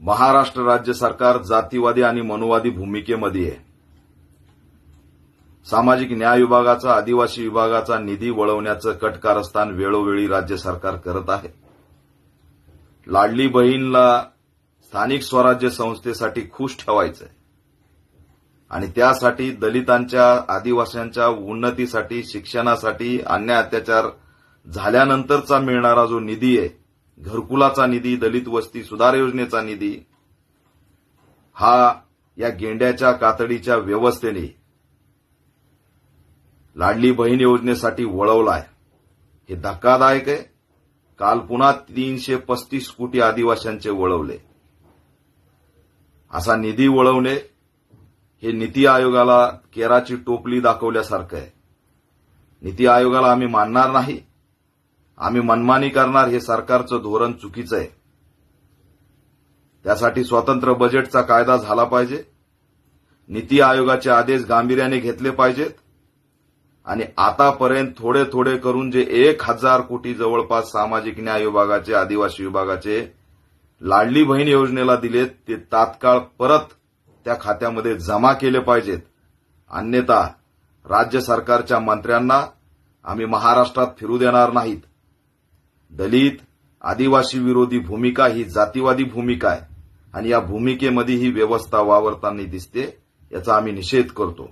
महाराष्ट्र राज्य सरकार जातीवादी आणि मनुवादी भूमिकेमध्ये आहे. सामाजिक न्याय विभागाचा आदिवासी विभागाचा निधी वळवण्याचं कटकारस्थान वेळोवेळी राज्य सरकार करत आहे. लाडली बहीणला स्थानिक स्वराज्य संस्थेसाठी खुश आहे आणि त्यासाठी दलितांच्या आदिवासींच्या उन्नतीसाठी शिक्षणासाठी अन्याय अत्याचार झाल्यानंतरचा मिळणारा जो निधी आहे घरकुलाचा निधी दलित वस्ती सुधार योजनेचा निधी हा या गेंड्याच्या कातडीच्या व्यवस्थेने लाडली बहीण योजनेसाठी वळवलाय. हे धक्कादायक आहे. काल पुन्हा तीनशे पस्तीस कोटी आदिवाशांचे वळवले. असा निधी वळवणे हे नीती आयोगाला केराची टोपली दाखवल्यासारखं आहे. नीती आयोगाला आम्ही मानणार नाही. आम्ही मनमानी करणार हे सरकारचं धोरण चुकीचं आहे. त्यासाठी स्वतंत्र बजेटचा कायदा झाला पाहिजे. नीती आयोगाचे आदेश गांभीर्याने घेतले पाहिजेत. आणि आतापर्यंत थोडे थोडे करून जे एक हजार कोटी जवळपास सामाजिक न्याय विभागाचे आदिवासी विभागाचे लाडली बहीण योजनेला दिलेत ते तात्काळ परत त्या खात्यामध्ये जमा केले पाहिजेत. अन्यथा राज्य सरकारच्या मंत्र्यांना आम्ही महाराष्ट्रात फिरू देणार नाहीत. दलित आदिवासी विरोधी भूमिका ही जातीवादी भूमिका आहे. आणि या भूमिकेमध्ये ही व्यवस्था वावरताना दिसते याचा आम्ही निषेध करतो.